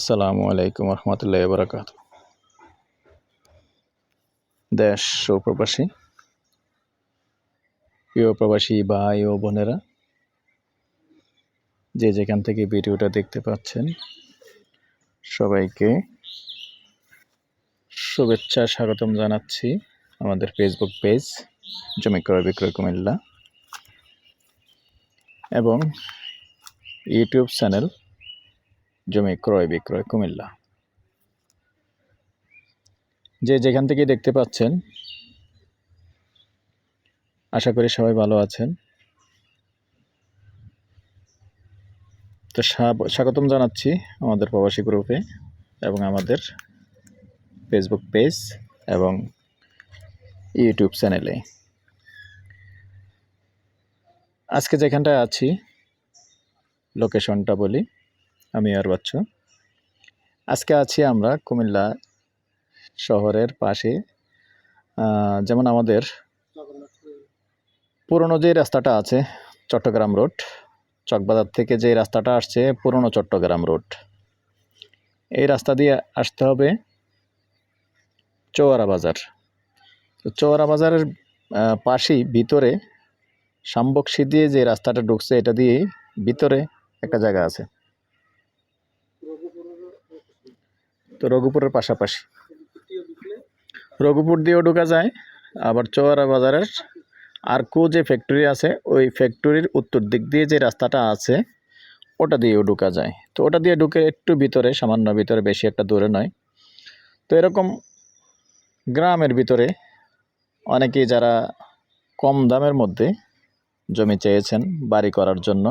আসসালামু আলাইকুম রহমতুল্লাহ বরাকাত দেশ ও প্রবাসী, প্রিয় প্রবাসী ভাই ও বোনেরা, যে যেখান থেকে ভিডিওটা দেখতে পাচ্ছেন, সবাইকে শুভেচ্ছা, স্বাগতম জানাচ্ছি আমাদের ফেসবুক পেজ জমি ক্রয়, বিক্রয়, কুমিল্লা এবং ইউটিউব চ্যানেল জমি, ক্রয়, বিক্রয়, কুমিল্লা। যে যেখান থেকে দেখতে পাচ্ছেন, আশা করি সবাই ভালো আছেন। তো স্বাগতম জানাচ্ছি আমাদের প্রবাসী গ্রুপে এবং আমাদের ফেসবুক পেজ এবং ইউটিউব চ্যানেলে আজকে যেখানটায় আছি লোকেশনটা বলি। আমি আর বাচ্চু। আজকে আছি আমরা কুমিল্লা শহরের পাশে। যেমন আমাদের পুরনো যে রাস্তাটা আছে, চট্টগ্রাম রোড, চকবাজার থেকে যে রাস্তাটা আসছে, পুরনো চট্টগ্রাম রোড। এই রাস্তা দিয়ে আসতে হবে চৌয়ারা বাজার। চৌয়ারা বাজারের পাশেই, ভিতরে সাম্বকশি দিয়ে যে রাস্তাটা ঢুকছে, এটা দিয়েই ভিতরে একটা জায়গা আছে। তো রঘুপুরের পাশাপাশি। রঘুপুর দিয়েও ঢোকা যায়, আবার চৌয়ারা বাজারের আরকু যে ফ্যাক্টরি আছে, ওই ফ্যাক্টরির উত্তর দিক দিয়ে যে রাস্তাটা আছে, ওটা দিয়েও ঢোকা যায়। তো ওটা দিয়ে ঢুকে একটু ভিতরে, সামান্য ভিতরে, বেশি একটা দূরে নয়। তো এরকম গ্রামের ভিতরে অনেকেই যারা কম দামের মধ্যে জমি চেয়েছেন বাড়ি করার জন্য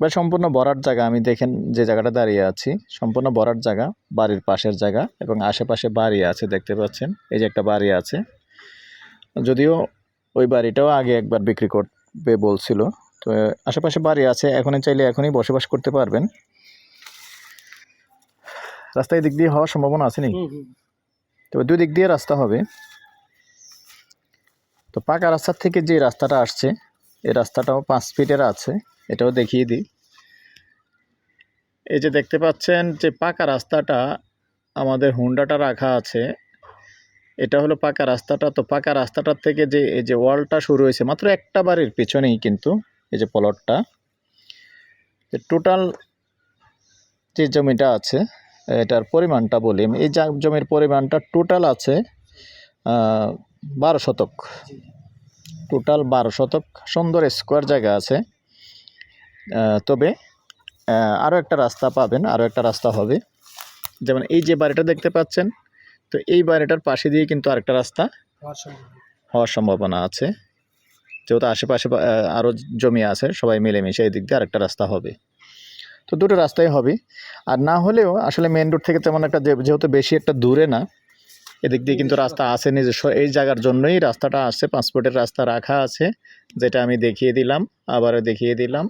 বা সম্পূর্ণ ভরাট জায়গা আমি দেখেন যে জায়গাটা দাঁড়িয়ে আছি সম্পূর্ণ ভরাট জায়গা বাড়ির পাশের জায়গা এবং আশেপাশে বাড়ি আছে দেখতে পাচ্ছেন এই যে একটা বাড়ি আছে। যদিও ওই বাড়িটাও আগে একবার বিক্রি করবে বলছিল তো আশেপাশে বাড়ি আছে এখনই চাইলে এখনই বসবাস করতে পারবেন। রাস্তায় দিক দিয়ে হওয়ার সম্ভাবনা আছে নাকি? তবে দুই দিক দিয়ে রাস্তা হবে। তো পাকা রাস্তার থেকে যে রাস্তাটা আসছে এই রাস্তাটাও পাঁচ ফিটের আছে। এটাও দেখিয়ে দিই। এই যে দেখতে পাচ্ছেন যে পাকা রাস্তাটা আমাদের হুন্ডাটা রাখা আছে। এটা হলো পাকা রাস্তাটা। তো পাকা রাস্তাটার থেকে যে, এই যে ওয়ালটা শুরু হয়েছে, মাত্র একটা বাড়ির পিছনেই কিন্তু এই যে প্লটটা টোটাল যে জমিটা আছে, এটার পরিমাণটা বলি এই জমির পরিমাণটা টোটাল আছে বারো শতক। টোটাল বারো শতক। সুন্দর স্কোয়ার জায়গা আছে। তবে আরও একটা রাস্তা পাবেন আরও একটা রাস্তা হবে। যেমন এই যে বাড়িটা দেখতে পাচ্ছেন তো এই বাড়িটার পাশে দিয়ে কিন্তু আরেকটা রাস্তা হওয়ার সম্ভাবনা। আছে। যেহেতু আশেপাশে আরও জমি আছে সবাই মিলেমিশে এই দিক দিয়ে আরেকটা রাস্তা হবে। তো দুটো রাস্তাই হবে। আর না হলেও আসলে মেন রোড থেকে তেমন একটা যেহেতু বেশি একটা দূরে না এদিক দিয়ে কিন্তু রাস্তা আছে নিজস্ব। এই জায়গার জন্যই রাস্তাটা আসছে। পাসপোর্টের রাস্তা রাখা আছে যেটা আমি দেখিয়ে দিলাম আবারও দেখিয়ে দিলাম।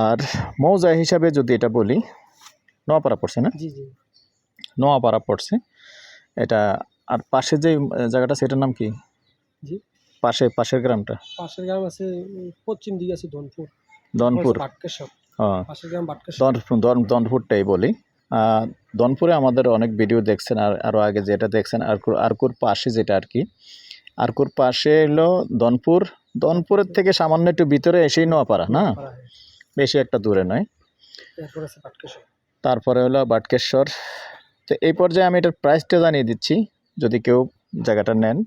আর মৌজা হিসাবে যদি এটা বলি নোয়াপাড়া পড়ছে না? নোয়াপাড়া পড়ছে। এটা আর পাশে যে জায়গাটা সেটার নাম কি? পাশে পাশের গ্রামটা? পাশের গ্রাম আছে পশ্চিম দিকে আছে ধনপুর। দনপুর বাটকেশ্বর। হ্যাঁ পাশের গ্রাম বাটকেশ্বর। দনপুর দনপুরটাই বলি। দনপুরে আমাদের অনেক ভিডিও দেখছেন আর আরও আগে যেটা দেখছেন আরকুর আরকুর পাশে যেটা আর কি। আরকুর পাশে হলো দনপুর দনপুরের থেকে সামান্য একটু ভিতরে এসেই নোয়াপাড়া না। বেশি একটা দূরে নয়। তারপরে হলো বাটকেশ্বর। তো এই পর্যায়ে আমি এটার প্রাইসটা জানিয়ে দিচ্ছি। যদি কেউ জায়গাটা নেন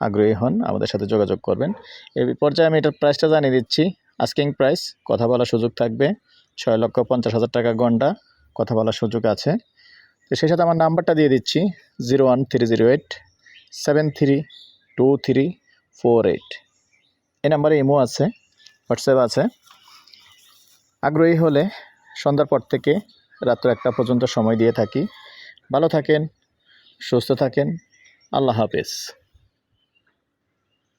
আগ্রহী হন আমাদের সাথে যোগাযোগ করবেন। এই পর্যায়ে আমি এটার প্রাইসটা জানিয়ে দিচ্ছি। আস্কিং প্রাইস কথা বলার সুযোগ থাকবে। ছয় লক্ষ পঞ্চাশ হাজার টাকা গন্ডা কথা বলার সুযোগ আছে। তো সেই সাথে আমার নাম্বারটা দিয়ে দিচ্ছি। Zero one three zero eight seven three two three four eight এই নাম্বারে ইমো আছে হোয়াটসঅ্যাপ আছে। আগ্রহী হলে সন্ধ্যার পর থেকে রাত্র একটা পর্যন্ত সময় দিয়ে থাকি। ভালো থাকেন, সুস্থ থাকেন। আল্লাহ হাফেজ।